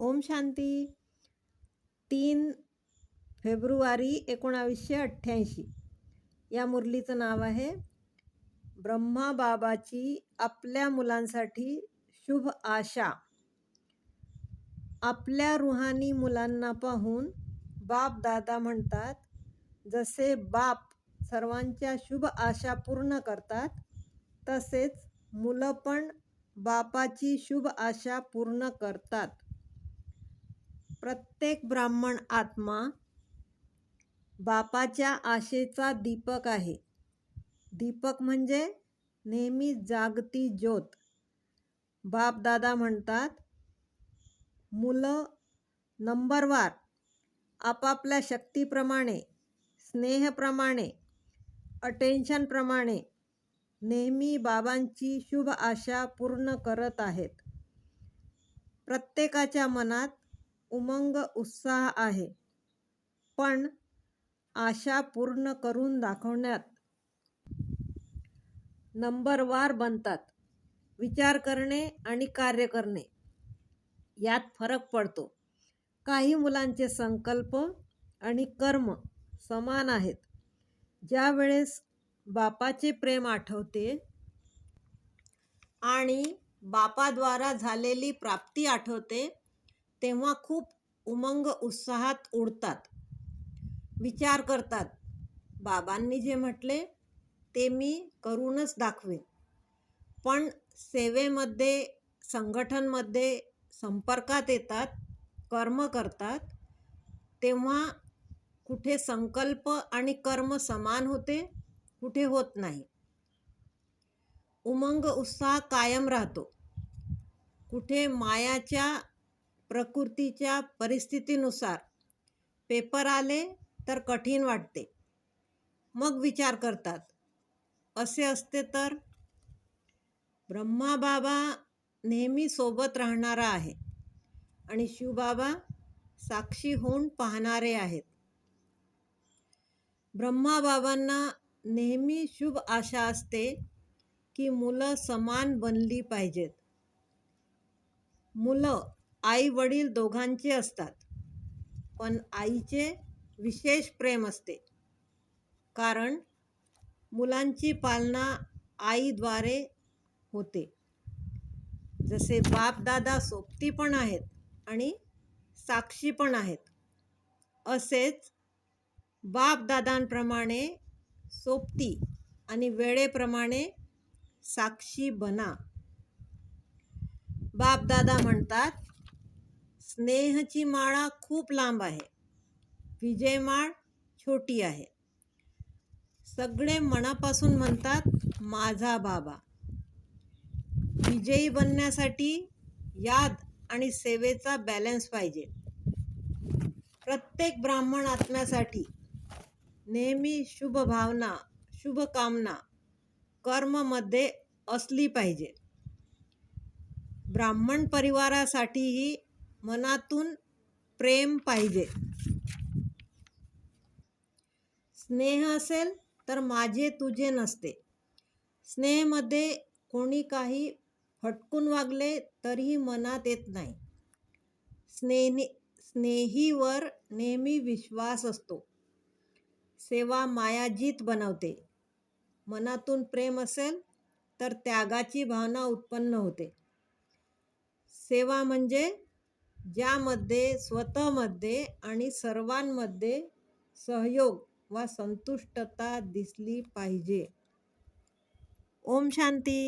ओम शांती. तीन फेब्रुवारी एकोणावीसशे अठ्ठ्याऐंशी. या मुरलीचं नाव आहे ब्रह्मा बाबाची आपल्या मुलांसाठी शुभ आशा. आपल्या रुहानी मुलांना पाहून बाप दादा म्हणतात जसे बाप सर्वांच्या शुभ आशा पूर्ण करतात तसेच मुलं पण बापाची शुभ आशा पूर्ण करतात. प्रत्येक ब्राह्मण आत्मा बापाच्या आशेचा दीपक आहे. दीपक म्हणजे नेहमी जागती ज्योत. बाप दादा म्हणतात मुलं नंबरवार आपापल्या शक्तीप्रमाणे स्नेहप्रमाणे अटेन्शनप्रमाणे नेहमी बाबांची शुभ आशा पूर्ण करत आहेत. प्रत्येकाच्या मनात उमंग उत्साह आहे. पण आशा पूर्ण करून दाखवण्यात नंबरवार बनतात. विचार करणे आणि कार्य करणे यात फरक पडतो. काही मुलांचे संकल्प आणि कर्म समान आहेत. ज्या वेळेस बापाचे प्रेम आठवते आणि बापाद्वारा झालेली प्राप्ती आठवते तेव्हा खूप उमंग उत्साहात उडतात. विचार करतात. बाबांनी जे म्हटले ते मी करूनच दाखवेन. पण सेवेमध्ये संघटनमध्ये संपर्कात येतात कर्म करतात तेव्हा कुठे संकल्प आणि कर्म समान होते कुठे होत नाही. उमंग उत्साह कायम राहतो. कुठे मायाच्या प्रकृतीच्या परिस्थितीनुसार. पेपर आले तर कठीण वाटते. मग विचार करतात. असे असते तर? ब्रह्मा बाबा नेहमी सोबत राहणारा आहे आणि शिवबाबा साक्षी होऊन पाहणारे आहेत. ब्रह्मा बाबांना नेहमी शुभ आशा असते की मुलं समान बनली पाहिजेत. मुलं आई वडील दोघांचे असतात. पण आईचे विशेष प्रेम असते. कारण मुलांची पालना आईद्वारे होते. जसे बापदादा सोबती पण आहेत आणि साक्षी पण आहेत. असेच बापदादांप्रमाणे सोबती आणि वेळेप्रमाणे साक्षी बना. बापदादा म्हणतात स्नेहची माळा खूप लांब आहे. विजय माळ छोटी आहे. सगळे मनापासून म्हणतात माझा बाबा. विजयी बनण्यासाठी याद आणि सेवेचा बॅलन्स पाहिजे. प्रत्येक ब्राह्मण आत्म्यासाठी नेहमी शुभ भावना शुभकामना कर्ममध्ये असली पाहिजे. ब्राह्मण परिवारासाठीही मनातून प्रेम पाहिजे. स्नेह असेल तर माझे तुझे नसते. स्नेहमध्ये कोणी काही फटकून वागले तरीही मनात येत नाही. स्नेही स्नेहीवर नेहमी विश्वास असतो. सेवा मायाजीत बनवते. मनातून प्रेम असेल तर त्यागाची भावना उत्पन्न होते. सेवा म्हणजे ज्यामध्ये स्वतःमध्ये आणि सर्वांमध्ये सहयोग वा संतुष्टता दिसली पाहिजे. ओम शांती.